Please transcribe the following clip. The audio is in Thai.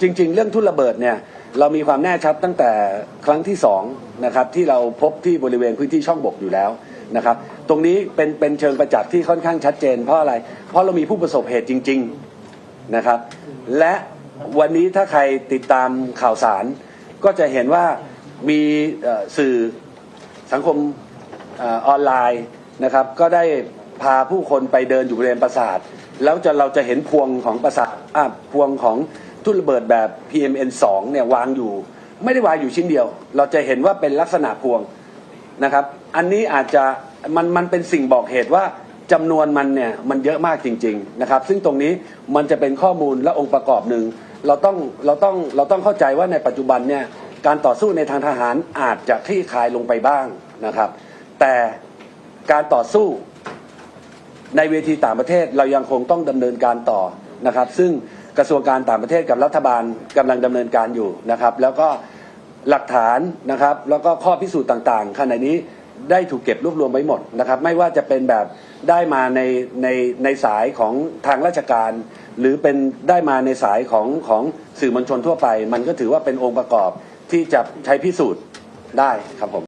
จริง ๆ เรื่องทุ่นระเบิดเนี่ยเรามีความแน่ชัดตั้งแต่ครั้งที่สองนะครับที่เราพบที่บริเวณพื้นที่ช่องบกอยู่แล้วนะครับ ตรงนี้เป็นเป็นเชิงประจักษ์ที่ค่อนข้างชัดเจน เพราะอะไร เพราะเรามีผู้ประสบเหตุจริง ๆนะครับ และวันนี้ถ้าใครติดตามข่าวสาร ก็จะเห็นว่ามีสื่อสังคมออนไลน์นะครับ ก็ได้พาผู้คนไปเดินอยู่บริเวณปราสาท แล้วจะเราจะเห็นพวงของปราสาทพวงของ ทุ่นระเบิดแบบ PMN2 เนี่ยวางอยู่ ไม่ได้วางอยู่ชิ้นเดียว เราจะเห็นว่าเป็นลักษณะพวงนะครับ อันนี้อาจจะมันมันเป็นสิ่งบอกเหตุว่าจำนวนมันเนี่ยมันเยอะมากจริง ๆนะครับ ซึ่งตรงนี้มันจะเป็นข้อมูลและองค์ประกอบหนึ่งเราต้องเราต้องเราต้องเข้าใจว่าในปัจจุบันเนี่ยการต่อสู้ในทางทหารอาจจะคลี่คลายลงไปบ้างนะครับ แต่การต่อสู้ในเวทีต่างประเทศเรายังคงต้องดำเนินการต่อนะครับ ซึ่ง กระทรวงการต่างประเทศกับรัฐบาลกำลังดำเนินการอยู่นะครับ แล้วก็หลักฐานนะครับ แล้วก็ข้อพิสูจน์ต่างๆขณะนี้ได้ถูกเก็บรวบรวมไว้หมดนะครับ ไม่ว่าจะเป็นแบบได้มาในในในสายของทางราชการ หรือเป็นได้มาในสายของของสื่อมวลชนทั่วไป มันก็ถือว่าเป็นองค์ประกอบที่จะใช้พิสูจน์ได้ครับผม